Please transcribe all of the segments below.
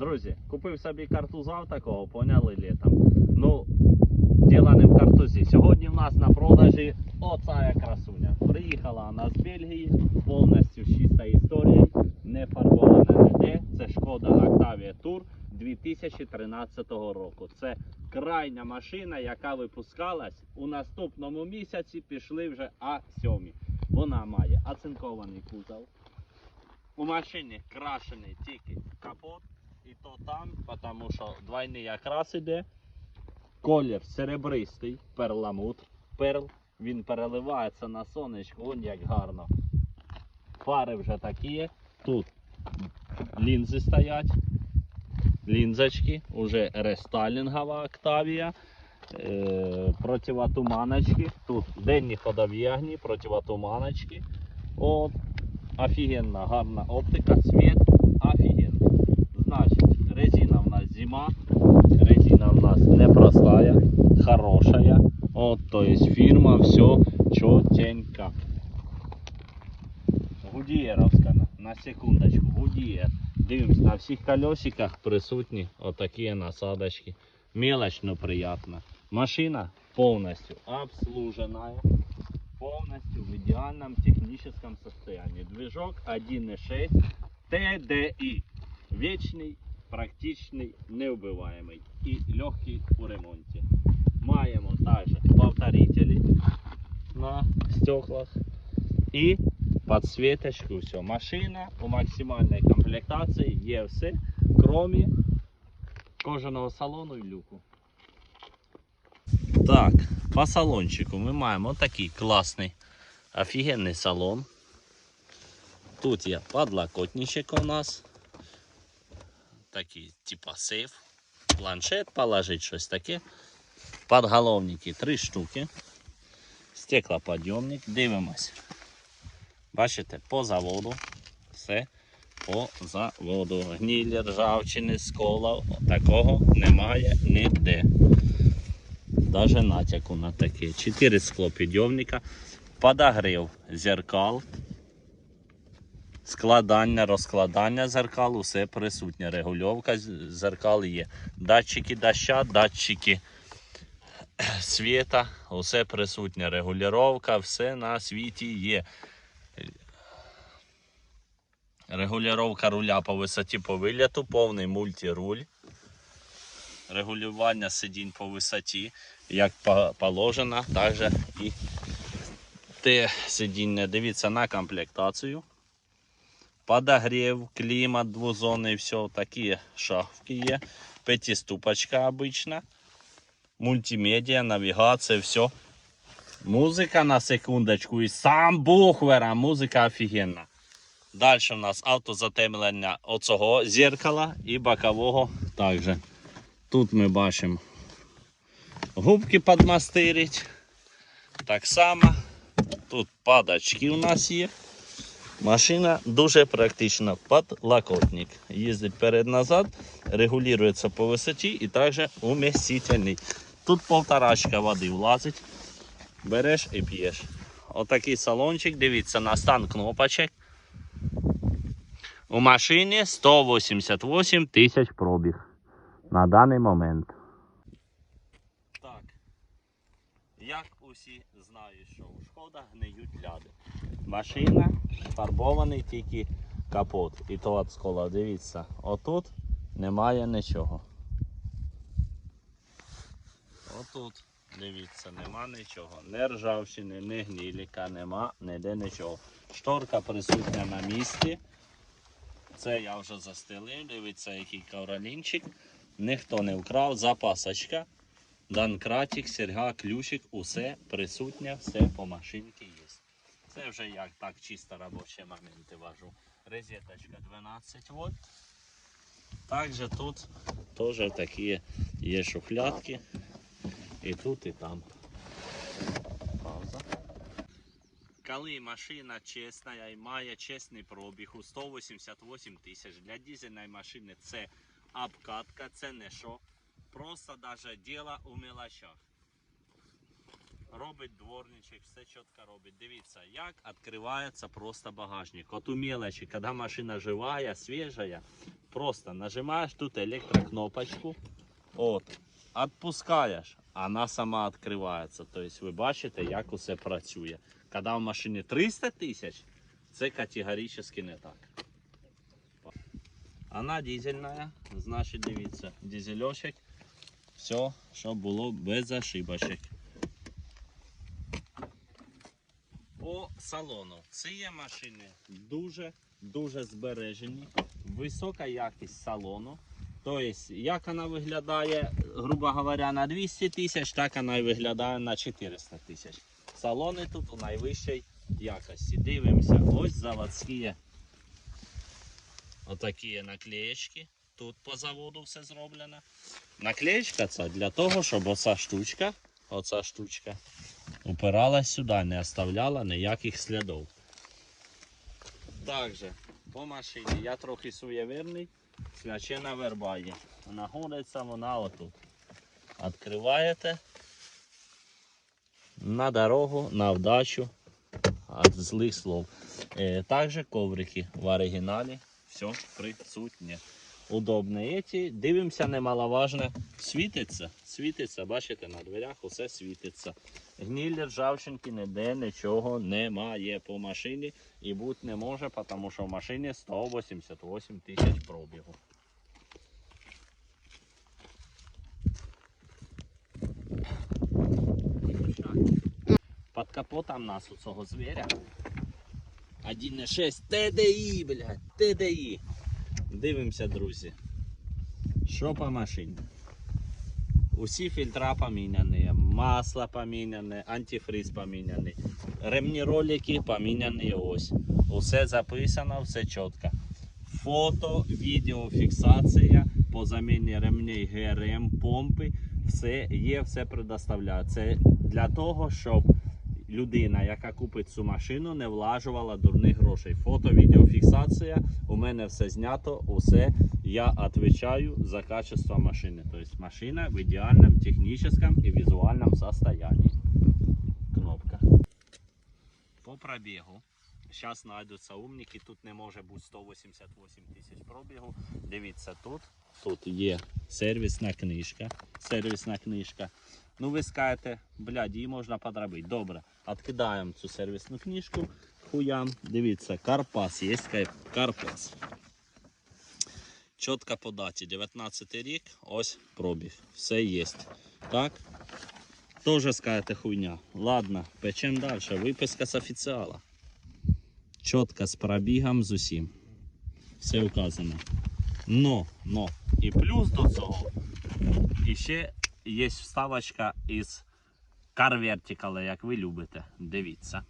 Друзі, купив собі картузав такого, поняли літом. Ну, діло не в картузі. Сьогодні в нас на продажі оця красуня. Приїхала вона з Бельгії, повністю чиста історія, не фарбована ніде. Це шкода Octavia Tour 2013 року. Це крайня машина, яка випускалась у наступному місяці. Пішли вже А7. Вона має оцинкований кузов. У машині крашений тільки капот, і то там, тому що двойний якраз іде. Колір серебристий, перламут, перл. Він переливається на сонечку, вон як гарно. Фари вже такі. Тут лінзи стоять. Лінзочки, уже рестайлінгова Octavia. Е, противотуманочки. Тут денні ходові огні, противотуманочки. От. Офігенна гарна оптика, світ офігенний. Резина в нас зима, резина в нас непростая, хорошая. От, то есть фирма, все чотенько. Гудієровська, на, секундочку, Гудієр. Дивимось, на всіх колесиках присутні отакі насадочки. Мелочь, но приятно. Машина полностью обслуженная полностью в идеальном техническом состоянии. Движок 1.6 TDI. Вечный, практичний, неубиваємий і легкий у ремонті. Маємо також повторителі на стеклах і підсвіточку. Все. Машина у максимальній комплектації є все, крім кожаного салону і люку. Так, по салончику ми маємо такий класний офігенний салон. Тут є подлокотничок у нас. Такий типа сейф. Планшет положить щось таке. Подголовники три штуки. Стеклоподйомник. Дивимось. Бачите, по заводу. Все по заводу. Гнілі, ржавчини, скола. Такого немає ніде. Даже натяку на таке. 4 склопідйомника, подогрів зеркал, складання, розкладання зеркал, усе присутнє. Регульовка зеркал є. Датчики доща, датчики світа, усе присутнє. Регулювання, все на світі є. Регулювання руля по висоті по виліту, повний мультируль. Регулювання сидінь по висоті як по- положено, також і те сидіння. Дивіться на комплектацію. Подогрів, клімат двозонний, все, такі шахки є. П'ятиступочка обична. Мультимедіа, навігація, все. Музика на секундочку і сам бухвера, музика офігенна. Далі у нас автозатемлення оцього зеркала і бокового також. Тут ми бачимо губки підмастирить. Так само. Тут падачки у нас є. Машина дуже практична. Подлокотник. Їздить перед-назад, регулюється по висоті і також умістительний. Тут полторачка води влазить. Береш і п'єш. Отакий салончик. Дивіться на стан кнопочок. У машині 188 тисяч пробіг на даний момент. Так. Як усі знають, що у шкода гниють ляди. Машина фарбований тільки капот. І то от скола, дивіться, отут немає нічого. Отут, дивіться, нема нічого. Не ржавчини, не гніліка, нема ніде нічого. Шторка присутня на місці. Це я вже застелив, дивіться, який ковролінчик. Ніхто не вкрав, запасочка. Данкратик, серга, ключик, усе присутнє, все по машинці є. Це вже як так чисто робочі моменти вожу. Розеточка 12 вольт. Також тут теж такі є шухлядки. І тут, і там. Пауза. Коли машина чесна і має чесний пробіг у 188 тисяч для дизельної машини це обкатка, це не що. Просто даже діло у мелочах. робить дворничок, все чітко робить. Дивіться, як відкривається просто багажник. От у мелочі, коли машина живая, свіжая, просто нажимаєш тут електрокнопочку, от, відпускаєш, вона сама відкривається. Тобто ви бачите, як усе працює. Коли в машині 300 тисяч, це категорично не так. Вона дизельна, значить дивіться, дизельочок, все, щоб було без ошибочок. По салону. Ці машини дуже дуже збережені, висока якість салону. Тобто, як вона виглядає, грубо говоря, на 200 тисяч, так вона і виглядає на 400 тисяч. Салони тут у найвищій якості. Дивимося, ось заводські отакі наклеєчки. Тут по заводу все зроблено. Наклеєчка це для того, щоб оця штучка, оця штучка упиралась сюди, не оставляла ніяких слідів. Також по машині я трохи суєвірний, свячена верба є. Знаходиться вона отут. Відкриваєте на дорогу, на вдачу від злих слов. Е, також коврики в оригіналі. Все присутнє. Удобні еті. Дивимося, немаловажно. Світиться, світиться, бачите, на дверях усе світиться. Гнілі ржавчинки ніде нічого немає по машині і бути не може, тому що в машині 188 тисяч пробігу. Під капотом нас у цього звіря 1,6 TDI, блядь, TDI. Дивимося, друзі. Що по машині? Усі фільтра поміняні, масло поміняне, антифриз поміняний, ремні ролики поміняні ось. Усе записано, все чітко. Фото, відеофіксація по заміні ремней ГРМ, помпи, все є, все предоставляє. Це для того, щоб людина, яка купить цю машину, не влажувала дурних грошей. Фото, відеофіксація, у мене все знято, усе. Я відповідаю за качество машини. Тобто машина в ідеальному технічному і візуальному состоянии. Кнопка. По пробігу. Зараз знайдуться умники, тут не може бути 188 тисяч пробігу. Дивіться, тут, тут є сервісна книжка. Сервісна книжка. Ну ви скажете, блядь, її можна подробити. Добре, відкидаємо цю сервісну книжку. Хуям. Дивіться, Карпас, є Карпас. Чітко по даті, 19 рік, ось пробіг. Все є. Так? Тоже скажете хуйня. Ладно, печем далі. Виписка з офіціала. Чітко з пробігом з усім. Все указано. Но, но. І плюс до цього. І ще є вставочка із Car Vertical, як ви любите. Дивіться.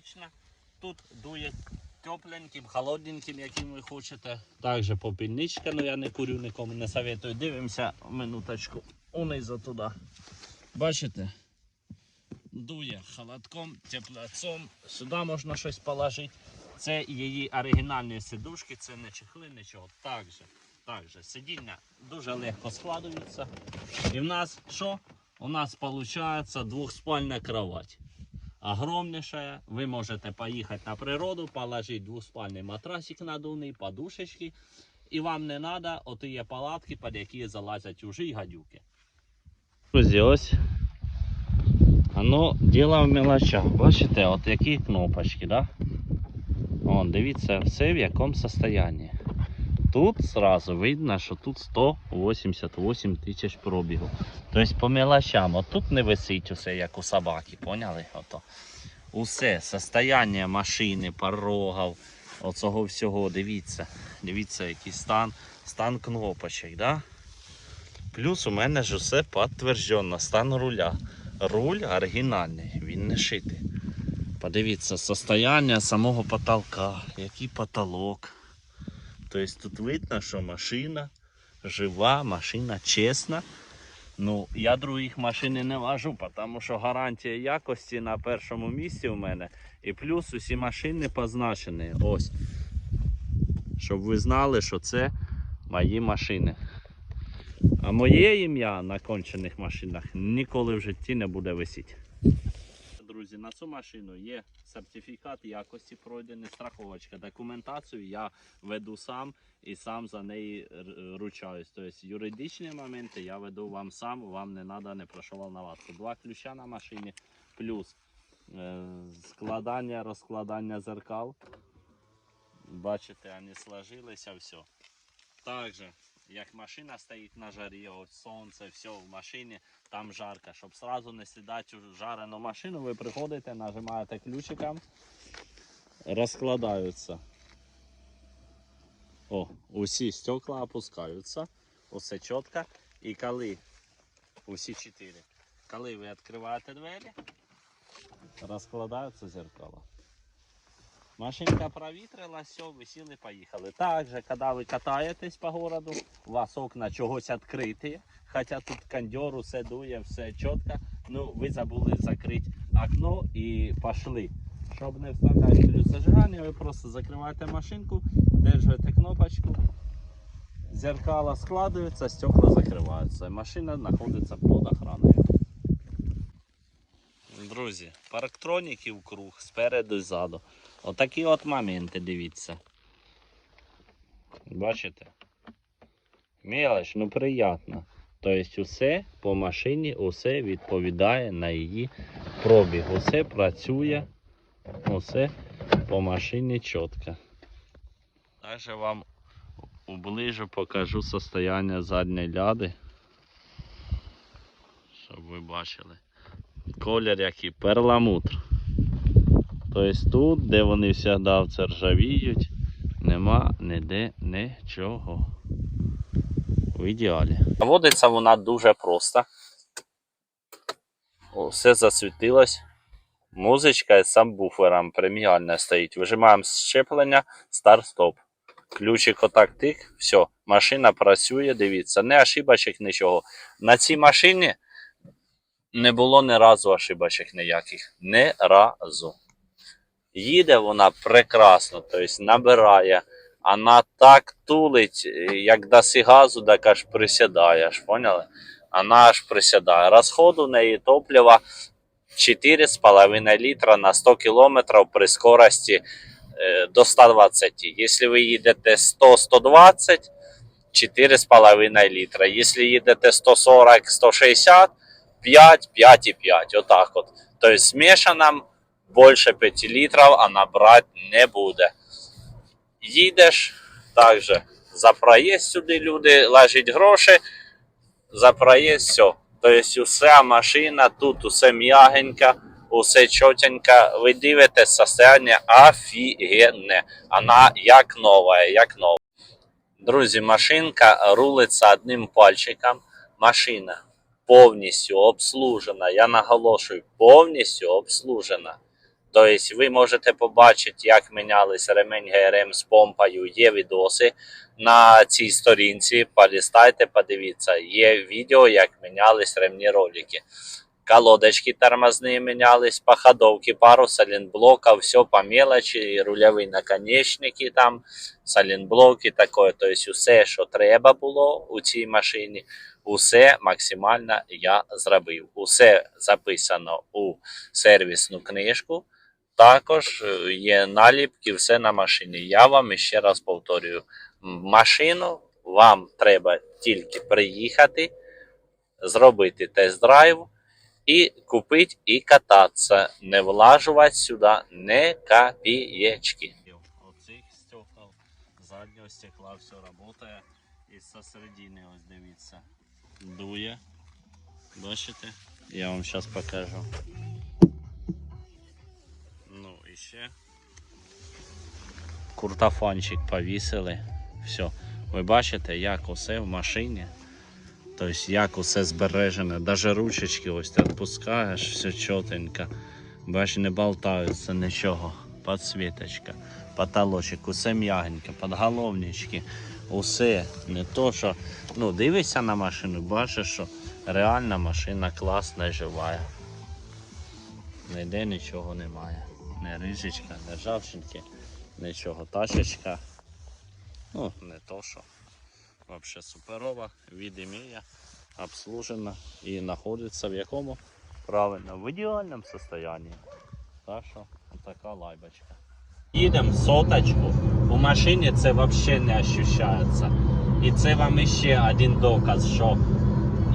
Отлично. Тут дує тепленьким, холодненьким, яким ви хочете. Також попільничка, але я не курю, нікому не советую. Дивимося минуточку унизу туди. Бачите? Дує холодком, теплецом. Сюди можна щось положити. Це її оригінальні сидушки, це не чехли, нічого. Також, також сидіння дуже легко складуються. І в нас що? У нас виходить двохспальна кровать огромнейшая. Вы можете поехать на природу, положить двуспальный матрасик надувний, подушечки. І вам не треба отиє палатки, під які залазять ужі і гадюки. Друзі, ось воно діло в мелочах. Бачите, от які кнопочки, да? Вон, дивіться, все в якому состоянии. Тут сразу видно, що тут 188 тисяч пробігу. Тобто по мелочам, от тут не висить усе, як у собаки, поняли? Ото. Усе, состояння машини, порогів, оцього всього, дивіться. Дивіться, який стан, стан кнопочок, да? Плюс у мене ж усе підтверджено, стан руля. Руль оригінальний, він не шитий. Подивіться, состояння самого потолка, який потолок. Тобто тут видно, що машина жива, машина чесна. Ну, я других машин не вожу, тому що гарантія якості на першому місці у мене. І плюс усі машини позначені. Ось. Щоб ви знали, що це мої машини. А моє ім'я на кончених машинах ніколи в житті не буде висіти. Друзі, на цю машину є сертифікат якості пройдений, страховочка. Документацію я веду сам і сам за неї ручаюсь. Тобто юридичні моменти я веду вам сам, вам не треба не про що волноватися. Два ключа на машині, плюс е, складання, розкладання зеркал. Бачите, вони сложилися, все. Також, як машина стоїть на жарі, ось сонце, все в машині, там жарко. Щоб сразу не сідати у жарену машину, ви приходите, нажимаєте ключиком, розкладаються. О, усі стекла опускаються. Усе чітко. І коли усі чотири. Коли ви відкриваєте двері, розкладаються зеркала. Машинка провітрила, все, ви сіли, поїхали. Также, коли ви катаєтесь по городу, у вас окна чогось відкриті, хоча тут кондьор, усе дує, все чітко. Ну, ви забули закрити окно і пішли. Щоб не вставляти ключ зажигання, ви просто закриваєте машинку, держите кнопочку, зеркала складаються, стекла закриваються. Машина знаходиться під охраною. Друзі, парктроніків круг спереду і ззаду. Отакі от моменти, дивіться. Бачите? Мелоч, ну приємно. Тобто усе по машині, усе відповідає на її пробіг. Усе працює, усе по машині чітко. Також вам ближче покажу состояние задньої ляди. Щоб ви бачили. Колір який перламутр. Тобто тут, де вони завжди це ржавіють, нема ніде нічого. В ідеалі. Водиться вона дуже просто. О, Все засвітилось. Музичка з самбуфером преміальна стоїть. Вижимаємо щеплення, старт-стоп. Ключик отак тик, все, машина працює, дивіться, не ошибочок нічого. На цій машині не було ні разу ошибочок ніяких. Ні разу. Їде вона прекрасно, тобто набирає. Вона так тулить, як даси газу, так аж присідає, аж поняли? Вона аж присідає. Розход у неї топлива 4,5 літра на 100 км при скорості е, до 120. Якщо ви їдете 100-120, 4,5 літра. Якщо їдете 140-160, 5, 5,5. Отак от. Тобто змішана більше 5 літрів, а набрати не буде. Їдеш також за проїзд сюди люди лежать гроші, за проїзд все. Тобто уся машина тут, усе м'ягенька, усе чотенько. Ви дивитесь, состояние офігенне. Вона як нова, як нова. Друзі, машинка рулиться одним пальчиком. Машина повністю обслужена. Я наголошую, повністю обслужена. Тобто ви можете побачити, як мінялись ремень ГРМ з помпою. Є відоси на цій сторінці. Полістайте, подивіться. Є відео, як мінялись ремні ролики. Колодочки тормозные менялись, походовки, пару саленблоков, все по мелочи, рульові наконечники там, саленблоки такое. Тобто все, що треба було у цій машині, усе максимально я зробив. Усе записано у сервісну книжку. Також е, є наліпки, все на машині. Я вам ще раз повторюю: машину вам треба тільки приїхати, зробити тест-драйв і купити і кататися. Не влажувати сюди не копієчки. Оцих стекол, заднього стекла все працює. І со середини ось дивіться. Дує. Бачите? Я вам зараз покажу. Ну і ще. Куртофанчик повісили. Все. Ви бачите, як усе в машині. Тобто як усе збережене, навіть ручечки ось ти відпускаєш, все чотенько. Бачиш, не болтаються нічого. Подсвіточка, потолочок, усе м'ягеньке, подголовнички, усе. Не то, що. Ну, дивишся на машину, бачиш, що реальна машина класна, жива. Ніде нічого немає. Не рижечка, не ржавчинки, нічого. Тачечка. Ну, не то що. Вообще суперова, від обслужена і знаходиться в якому? Правильно, в ідеальному состоянии. Так що, така лайбочка. Їдемо соточку. У машині це взагалі не ощущається. І це вам ще один доказ, що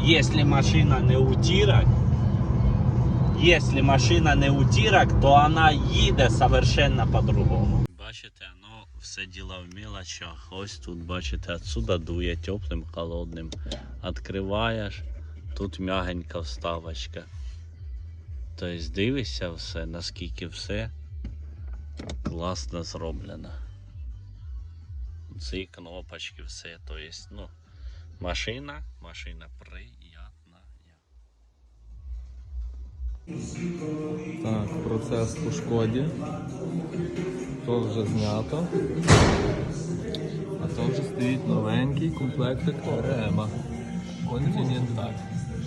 якщо машина не утірок, якщо машина не утірок, то вона їде совершенно по-другому. Бачите, ну все діло в мелочах. Ось тут, бачите, отсюда дує теплим, холодним. Откриваєш, тут м'ягенька вставочка. Тобто дивишся все, наскільки все класно зроблено. Ці кнопочки, все. Тобто, ну, машина, машина приятна. Так, процес по шкоді. То вже знято. А то вже стоїть новенький комплектик Рема. Континенталь.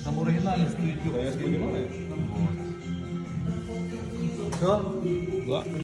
Там оригінальний стоїть, я сподіваюся. Да.